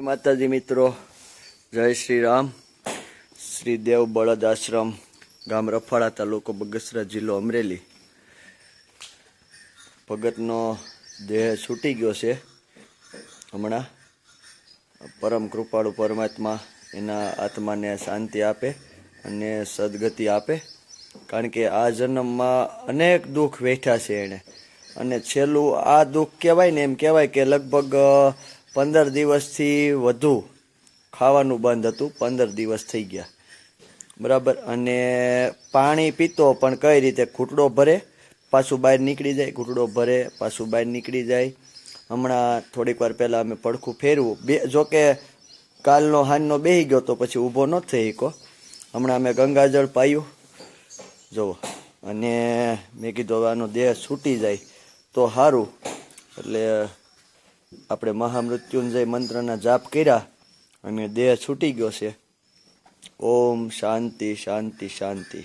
માતાજી મિત્રો, જય શ્રી રામ. શ્રી દેવ બળદ આશ્રમ, ગામ રફાળા તાલુકો બગસરા જિલ્લો અમરેલી. ભગતનો દેહ છૂટી ગયો છે હમણાં. પરમ કૃપાળુ પરમાત્મા એના આત્માને શાંતિ આપે અને સદગતિ આપે. કારણ કે આ જન્મમાં અનેક દુઃખ વેઠ્યા છે એણે. અને છેલ્લું આ દુઃખ કહેવાય ને એમ કહેવાય કે લગભગ પંદર દિવસથી વધુ ખાવાનું બંધ હતું. પંદર દિવસ થઈ ગયા. બરાબર? અને પાણી પીતો પણ કઈ રીતે? ઘૂંટડો ભરે, પાછું બહાર નીકળી જાય. ઘૂંટડો ભરે, પાછું બહાર નીકળી જાય. હમણાં થોડીક વાર પહેલાં અમે પડખું ફેરવું. બે જોકે કાલનો હાનનો બેહી ગયો તો પછી ઊભો ન થઈ કો હમણાં અમે ગંગાજળ પાયું. જુઓ. અને મેં કીધું આનો દેહ છૂટી જાય. તો સારું એટલે આપણે મહામૃત્યુંજય મંત્રના જાપ કર્યા અને દેહ છૂટી ગયો છે. ઓમ શાંતિ શાંતિ શાંતિ.